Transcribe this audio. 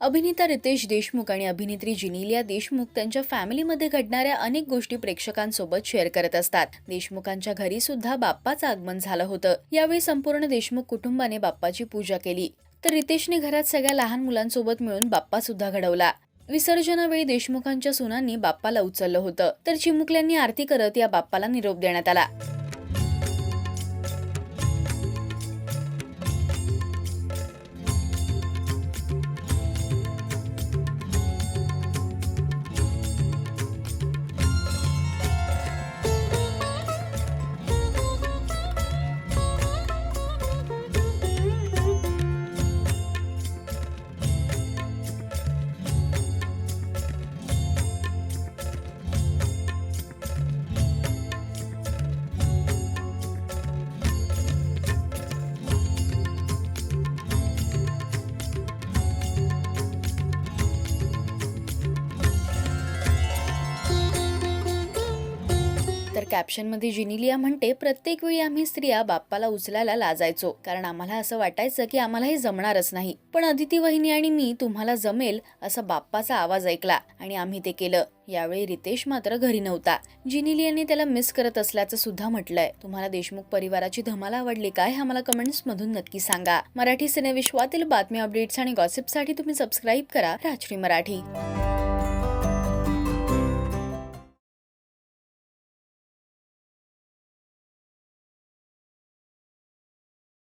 अभिनेता रितेश देशमुख आणि अभिनेत्री जिनिलिया देशमुख त्यांच्या फॅमिलीमध्ये घडणाऱ्या अनेक गोष्टी प्रेक्षकांसोबत शेअर करत असतात. देशमुखांच्या घरी सुद्धा बाप्पाचं आगमन झालं होतं. यावेळी संपूर्ण देशमुख कुटुंबाने बाप्पाची पूजा केली. तर रितेशने घरात सगळ्या लहान मुलांसोबत मिळून बाप्पा सुद्धा घडवला. विसर्जनावेळी देशमुखांच्या सुनांनी बाप्पाला उचललं होतं. तर चिमुकल्यांनी आरती करत या बाप्पाला निरोप देण्यात आला. कॅप्शनमध्ये जिनिलिया म्हणते प्रत्येक वेळी आम्ही स्त्रिया बाप्पाला उचलायला लाजायचो. कारण आम्हाला असं वाटायचं की आम्हाला हे जमणारच नाही. पण अदिती वहिनी आणि मी तुम्हाला जमेल असा बाप्पाचा आवाज ऐकला आणि आम्ही ते केलं. यावेळी रितेश मात्र घरी नव्हता. जिनिलियाने त्याला मिस करत असल्याचं सुद्धा म्हटलंय. तुम्हाला देशमुख परिवाराची धमाल आवडली काय हे आम्हाला कमेंट्स मधून नक्की सांगा. मराठी सिनेविश्वातील बातम्या अपडेट्स आणि गॉसिपसाठी तुम्ही सबस्क्राईब करा राजश्री मराठी.